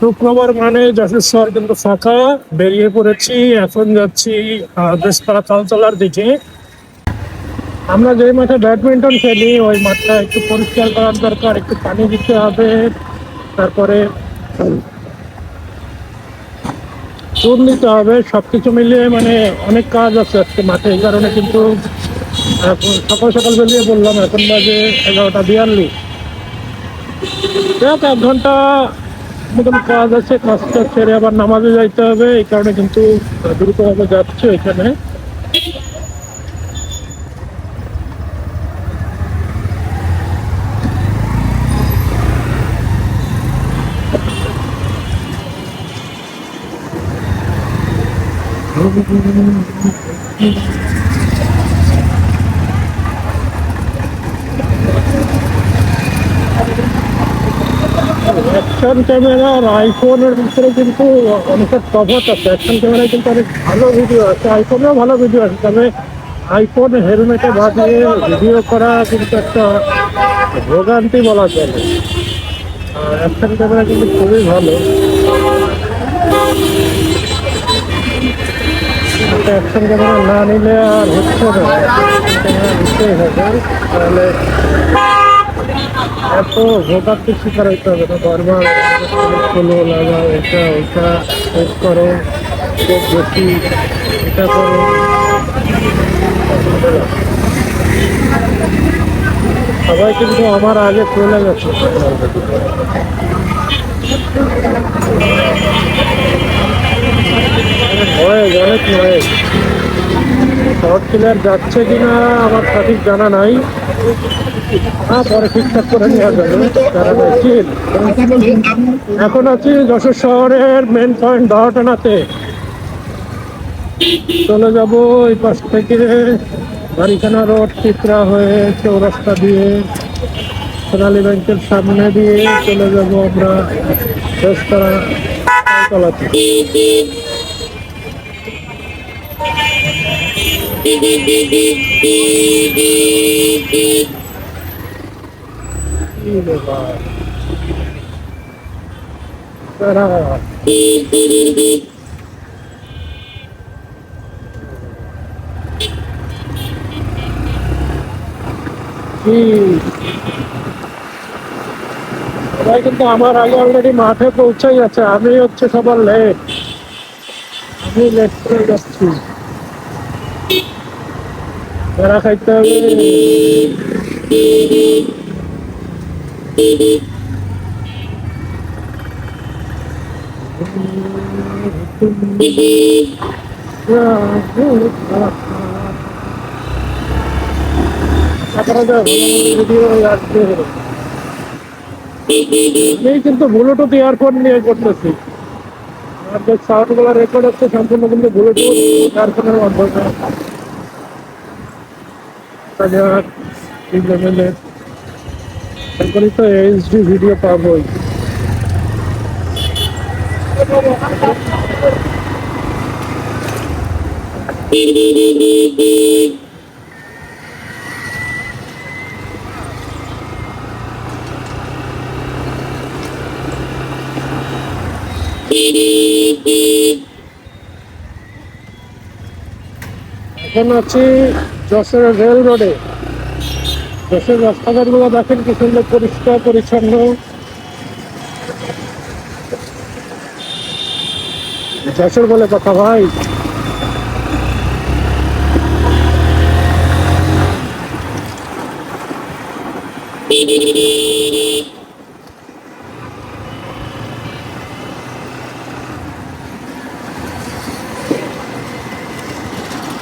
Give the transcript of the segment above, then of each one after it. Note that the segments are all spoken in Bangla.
শুক্রবার মানে যশোর শহর কিন্তু ফাঁকা বেরিয়ে পড়েছি এখন যাচ্ছি দেশপাড়া চালচলার দিকে। আমরা যে মাঠে ব্যাডমিন্টন খেলি, ওই মাঠটা একটু পরিষ্কার করার দরকার, একটু পানি দিতে হবে, তারপরে চুন দিতে হবে, সবকিছু মিলিয়ে মানে অনেক কাজ আছে আজকে মাঠে, এই কারণে কিন্তু সকাল সকাল বেরিয়ে বললাম, এখন বাজে এগারোটা বিয়াল্লিশ। যাক, এক ঘণ্টা মতন কাজ আছে, কাজটা ছেড়ে আবার নামাজে যাইতে হবে, এই কারণে কিন্তু দ্রুতভাবে যাচ্ছে এখানে। অ্যাকশন ক্যামেরা আর আইফোনের ভিতরে কিন্তু অনেকটা তফাৎ আছে। অ্যাকশন ক্যামেরায় কিন্তু অনেক ভালো ভিডিও আছে। আইফোনেও ভালো ভিডিও আছে। তবে আইফোন হেলমেটে বাঁধিয়ে ভিডিও করা কিন্তু একটা ভোগান্তি বলা চলে অ্যাকশন ক্যামেরা কিন্তু খুবই ভালো। অ্যাকশন না নিলে আর হচ্ছে না। নিতেই হবে তাহলে এত ভোগান্তির শিকার হইতে হবে না বারবার খোলো লাগাও এটা ওটা সেট করো বেশি এটা করো। সবাই কিন্তু আমার আগে চলে গেছে। নয়েজ অনেক নয়েজ শর্ট যাচ্ছে কিনা আমার সঠিক জানা নাই। হ্যাঁ পরে ঠিকঠাক করে নেওয়া যাবে। এখন আছি যশোর শহরের মেন পয়েন্ট দহটানাতে। চলে যাব এই পাশ থেকে। বারিখানা রোড চিত্রা হয়ে চৌরাস্তা দিয়ে, সোনালী ব্যাংকের সামনে দিয়ে চলে যাব আমরা শেষতলা তলাতে কি ব্যাপার দাঁড়া। কি? সবাই কিন্তু আমার আগে অলরেডি মাঠে পৌঁছে গেছে আমি হচ্ছে সবার লেট আমি লেট করে যাচ্ছি বেড়া খাইতে হবে আমি কিন্তু ব্লুটুথ ইয়ারফোন নিয়ে করতেছি। আর যে সাউন্ডগুলো রেকর্ড হচ্ছে, সম্পূর্ণ কিন্তু ব্লুটুথ ইয়ারফোনের মাধ্যমে। যাক এই লেভেলের তারপরে তো এইচডি ভিডিও পাবোই এখন আছি যশোরের রেল রোডে। যশোর রাস্তাঘাটগুলো দেখেন কি সুন্দর পরিষ্কার পরিচ্ছন্ন। যশোর বলে কথা ভাই।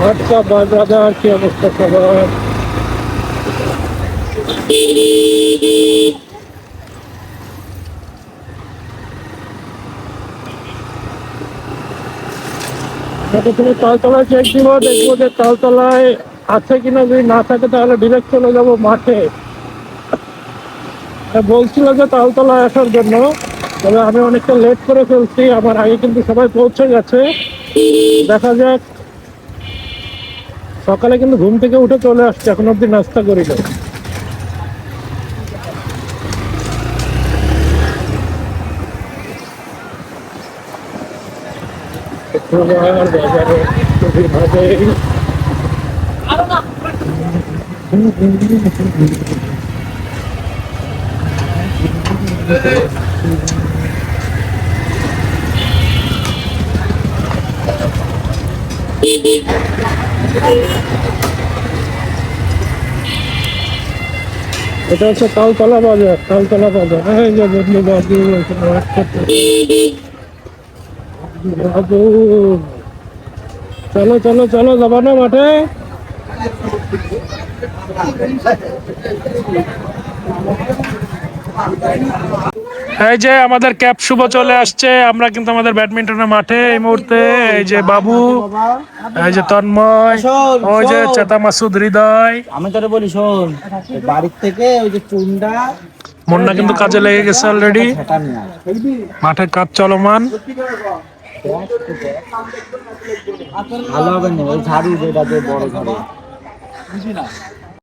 Hatta bardadan ki Mustafa. তুমি তালতলায় চেক দিব, দেখব যে তালতলায় আছে কিনা যদি না থাকে তাহলে ডিরেক্ট চলে যাব মাঠে। বলছিল যে তালতলায় আসার জন্য, তবে আমি অনেকটা লেট করে ফেলছি, আমার আগে কিন্তু সবাই পৌঁছে গেছে। দেখা যাক। সকালে কিন্তু ঘুম থেকে উঠে চলে আসছে, এখন অব্দি নাস্তা করি না শুক্রবার বাজারে খুবই ভাবেই এটা হচ্ছে তালতলা বাজার তালতলা বাজার এই যে বন্ধু বাবু এখানে ওয়েট করতেছে। বাবু। চলো চলো চলো যাবা না মাঠে। এই যে আমাদের ক্যাপ শুভ চলে আসছে আমরা কিন্তু আমাদের ব্যাডমিন্টনের মাঠে এই মুহূর্তে। এই যে বাবু এই যে তন্ময় ওই যে। চেতা মাসুদ হৃদয়। আমি তোরে বলি শোন বাড়ির থেকে ওই যে চুনটা মন্না কিন্তু কাজে লেগে গেছে অলরেডি মাঠে কাজ চলমান। ভালো হবে না ওই ঝাড়ু যেটা দিয়ে বড় ঝাড়ু।